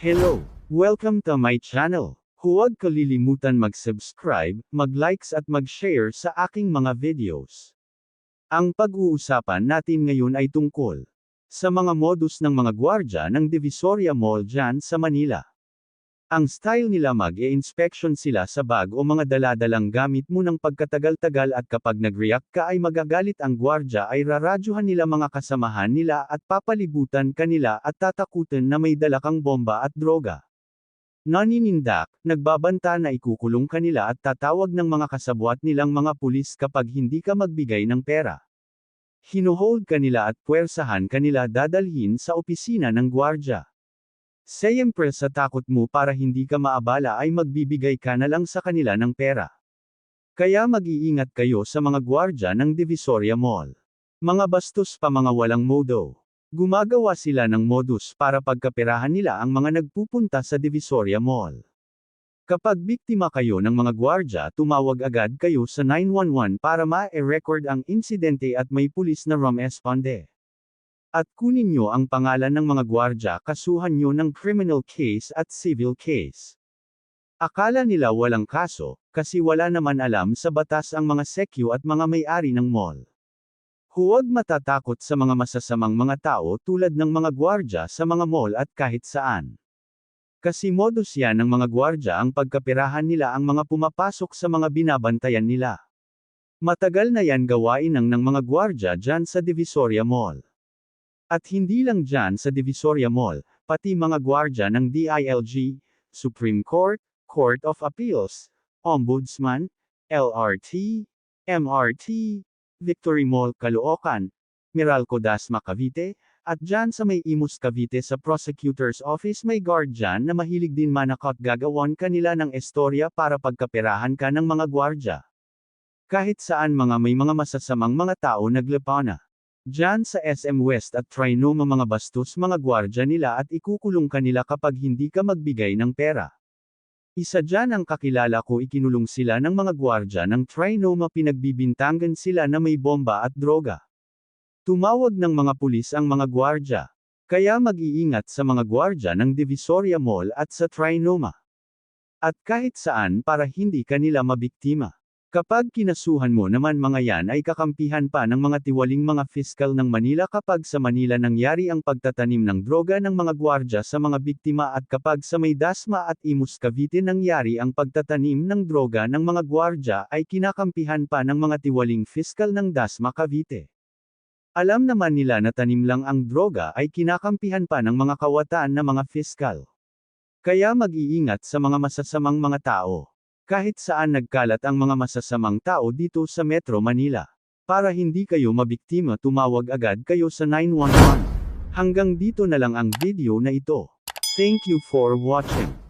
Hello! Welcome to my channel. Huwag kalilimutan mag-subscribe, mag-likes at mag-share sa aking mga videos. Ang pag-uusapan natin ngayon ay tungkol sa mga modus ng mga gwardya ng Divisoria Mall dyan sa Manila. Ang style nila mag-e-inspection sila sa bag o mga daladalang gamit mo ng pagkatagal-tagal at kapag nag-react ka ay magagalit ang gwardya ay raradyuhan nila mga kasamahan nila at papalibutan kanila at tatakutin na may dala kang bomba at droga. Naninindak, nagbabanta na ikukulong kanila at tatawag ng mga kasabwat nilang mga pulis kapag hindi ka magbigay ng pera. Hinuhold kanila at puwersahan kanila dadalhin sa opisina ng gwardya. Siyempre sa takot mo para hindi ka maabala ay magbibigay ka na lang sa kanila ng pera. Kaya mag-iingat kayo sa mga gwardya ng Divisoria Mall. Mga bastos pa mga walang modo. Gumagawa sila ng modus para pagkaperahan nila ang mga nagpupunta sa Divisoria Mall. Kapag biktima kayo ng mga gwardya, tumawag agad kayo sa 911 para ma-record ang insidente at may pulis na rumesponde. At kunin nyo ang pangalan ng mga gwardya kasuhan nyo ng criminal case at civil case. Akala nila walang kaso, kasi wala naman alam sa batas ang mga sekyo at mga may-ari ng mall. Huwag matatakot sa mga masasamang mga tao tulad ng mga gwardya sa mga mall at kahit saan. Kasi modus yan ng mga gwardya ang pagkapirahan nila ang mga pumapasok sa mga binabantayan nila. Matagal na yan gawain ng ng mga gwardya dyan sa Divisoria Mall. At hindi lang dyan sa Divisoria Mall, pati mga gwardya ng DILG, Supreme Court, Court of Appeals, Ombudsman, LRT, MRT, Victory Mall Caloocan, Meralco Dasma Cavite, at dyan sa may Imus Cavite sa Prosecutor's Office may guard dyan na mahilig din manakot gagawan kanila ng estorya para pagkaperahan ka ng mga gwardya. Kahit saan mga may mga masasamang mga tao naglepana. Diyan sa SM West at Trinoma mga bastos mga gwardya nila at ikukulong kanila kapag hindi ka magbigay ng pera. Isa dyan ang kakilala ko ikinulong sila ng mga gwardya ng Trinoma pinagbibintangan sila na may bomba at droga. Tumawag ng mga pulis ang mga gwardya. Kaya mag-iingat sa mga gwardya ng Divisoria Mall at sa Trinoma. At kahit saan para hindi kanila mabiktima. Kapag kinasuhan mo naman mga yan ay kakampihan pa ng mga tiwaling mga fiskal ng Manila kapag sa Manila nangyari ang pagtatanim ng droga ng mga gwardya sa mga biktima at kapag sa may Dasma at Imus Cavite nangyari ang pagtatanim ng droga ng mga gwardya ay kinakampihan pa ng mga tiwaling fiskal ng Dasma Cavite. Alam naman nila na tanim lang ang droga ay kinakampihan pa ng mga kawatan na mga fiskal. Kaya mag-iingat sa mga masasamang mga tao. Kahit saan nagkalat ang mga masasamang tao dito sa Metro Manila. Para hindi kayo mabiktima tumawag agad kayo sa 911. Hanggang dito na lang ang video na ito. Thank you for watching.